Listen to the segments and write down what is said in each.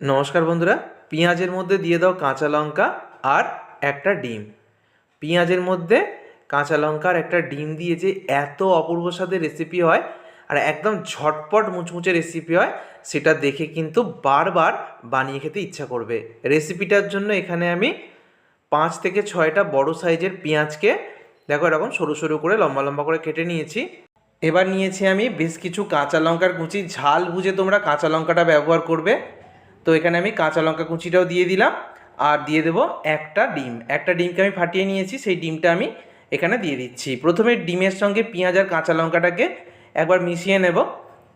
নমস্কার বন্ধুরা, পেঁয়াজের মধ্যে দিয়ে দাও কাঁচা লঙ্কা আর একটা ডিম। পেঁয়াজের মধ্যে কাঁচা লঙ্কা আর একটা ডিম দিয়ে যে এত অপূর্ব স্বাদের রেসিপি হয় আর একদম ঝটপট মুচমুচে রেসিপি হয়, সেটা দেখে কিন্তু বারবার বানিয়ে খেতে ইচ্ছা করবে। রেসিপিটার জন্য এখানে আমি পাঁচ থেকে ছয়টা বড় সাইজের পেঁয়াজকে, দেখো এরকম সরু সরু করে, লম্বা লম্বা করে কেটে নিয়েছি। এবার নিয়েছি আমি বেশ কিছু কাঁচা লঙ্কার কুচি। ঝাল বুঝে তোমরা কাঁচা লঙ্কাটা ব্যবহার করবে। তো এখানে আমি কাঁচা লঙ্কা কুচিটাও দিয়ে দিলাম, আর দিয়ে দেবো একটা ডিম। একটা ডিমকে আমি ফাটিয়ে নিয়েছি, সেই ডিমটা আমি এখানে দিয়ে দিচ্ছি। প্রথমে ডিমের সঙ্গে পেঁয়াজ আর কাঁচা লঙ্কাটাকে একবার মিশিয়ে নেব।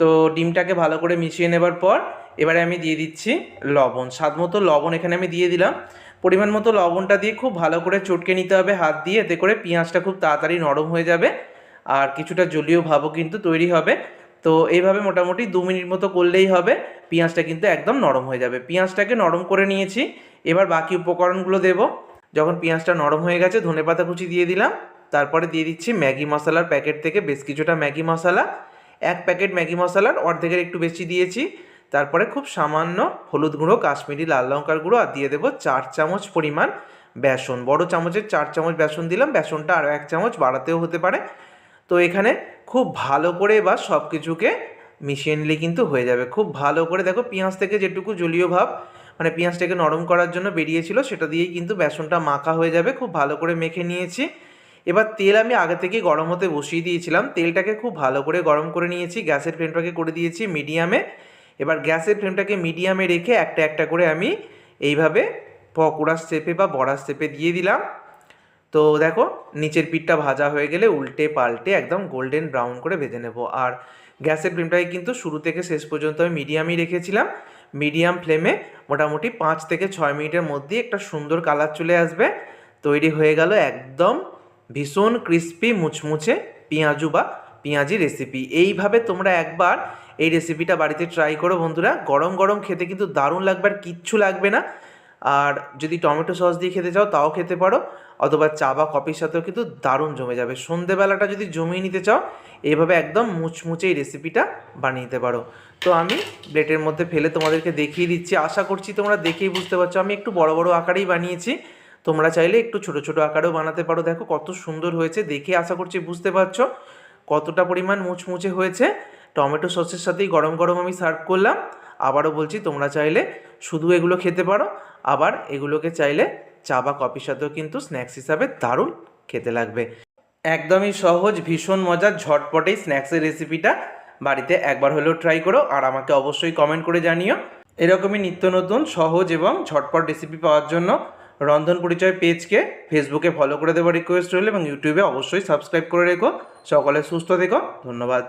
তো ডিমটাকে ভালো করে মিশিয়ে নেবার পর এবারে আমি দিয়ে দিচ্ছি লবণ। স্বাদ মতো লবণ এখানে আমি দিয়ে দিলাম। পরিমাণ মতো লবণটা দিয়ে খুব ভালো করে চটকে নিতে হবে হাত দিয়ে, এতে করে পেঁয়াজটা খুব তাড়াতাড়ি নরম হয়ে যাবে, আর কিছুটা জলীয় ভাবও কিন্তু তৈরি হবে। তো এইভাবে মোটামুটি দু মিনিট মতো করলেই হবে। পেঁয়াজটা কিন্তু একদম নরম হয়ে যাবে। পেঁয়াজটাকে নরম করে নিয়েছি। এবার বাকি উপকরণগুলো দেব। যখন পেঁয়াজটা নরম হয়ে গেছে ধনেপাতা কুচি দিয়ে দিলাম। তারপরে দিয়ে দিচ্ছি ম্যাগি মশলার প্যাকেট থেকে বেশ কিছুটা ম্যাগি মশলা। এক প্যাকেট ম্যাগি মশলার অর্ধেকের একটু বেশি দিয়েছি। তারপরে খুব সামান্য হলুদ গুঁড়ো, কাশ্মীরি লাল লঙ্কার গুঁড়ো আর দিয়ে দেবো চার চামচ পরিমাণ বেসন। বড় চামচের চার চামচ বেসন দিলাম। বেসনটা আরও এক চামচ বাড়াতেও হতে পারে। তো এখানে খুব ভালো করে বা সব কিছুকে মিশিয়ে নিলে কিন্তু হয়ে যাবে। খুব ভালো করে দেখো পেঁয়াজ থেকে যেটুকু জলীয় ভাব মানে পেঁয়াজটাকে নরম করার জন্য বেরিয়েছিল, সেটা দিয়েই কিন্তু বেসনটা মাখা হয়ে যাবে। খুব ভালো করে মেখে নিয়েছি। এবার তেল আমি আগে থেকেই গরম হতে বসিয়ে দিয়েছিলাম। তেলটাকে খুব ভালো করে গরম করে নিয়েছি, গ্যাসের ফ্লেমটাকে করে দিয়েছি মিডিয়ামে এবার গ্যাসের ফ্লেমটাকে মিডিয়ামে রেখে একটা একটা করে আমি এইভাবে পকোড়ার স্টেপে বা বড়ার স্টেপে দিয়ে দিলাম। তো দেখো, নিচের পিঠটা ভাজা হয়ে গেলে উল্টে পাল্টে একদম গোল্ডেন ব্রাউন করে ভেজে নেব। আর গ্যাসের ফ্লেমটাকে কিন্তু শুরু থেকে শেষ পর্যন্ত আমি মিডিয়ামই রেখেছিলাম। মিডিয়াম ফ্লেমে মোটামুটি পাঁচ থেকে ছয় মিনিটের মধ্যে একটা সুন্দর কালার চলে আসবে। তৈরি হয়ে গেল একদম ভীষণ ক্রিস্পি মুচমুচে পেঁয়াজু বা পেঁয়াজি রেসিপি এইভাবে তোমরা একবার এই রেসিপিটা বাড়িতে ট্রাই করো বন্ধুরা। গরম গরম খেতে কিন্তু দারুণ লাগবে আর কিচ্ছু লাগবে না। আর যদি টমেটো সস দিয়ে খেতে চাও, তাও খেতে পারো। অথবা চা বা কফির সাথেও কিন্তু দারুণ জমে যাবে। সন্ধেবেলাটা যদি জমিয়ে নিতে চাও, এইভাবে একদম মুচমুচে এই রেসিপিটা বানিয়ে নিতে পারো। তো আমি প্লেটের মধ্যে ফেলে তোমাদেরকে দেখিয়ে দিচ্ছি। আশা করছি তোমরা দেখেই বুঝতে পারছ। আমি একটু বড় বড় আকারেই বানিয়েছি। তোমরা চাইলে একটু ছোট ছোট আকারেও বানাতে পারো। দেখো কত সুন্দর হয়েছে দেখে আশা করছি বুঝতে পারছ কতটা পরিমাণ মুচমুচে হয়েছে। টমেটো সসের সাথেই গরম গরম আমি সার্ভ করলাম। আবারও বলছি, তোমরা চাইলে শুধু এগুলো খেতে পারো। আবার এগুলোকে চাইলে চা বা কফির সাথেও কিন্তু স্ন্যাক্স হিসাবে দারুণ খেতে লাগবে। একদমই সহজ, ভীষণ মজার, ঝটপটেই স্ন্যাক্সের রেসিপিটা বাড়িতে একবার হলেও ট্রাই করো আর আমাকে অবশ্যই কমেন্ট করে জানিও। এরকমই নিত্য নতুন, সহজ এবং ঝটপট রেসিপি পাওয়ার জন্য রন্ধন পরিচয় পেজকে ফেসবুকে ফলো করে দেওয়ার রিকোয়েস্ট রইল এবং ইউটিউবে অবশ্যই সাবস্ক্রাইব করে রেখো। সকলে সুস্থ থেকো, ধন্যবাদ।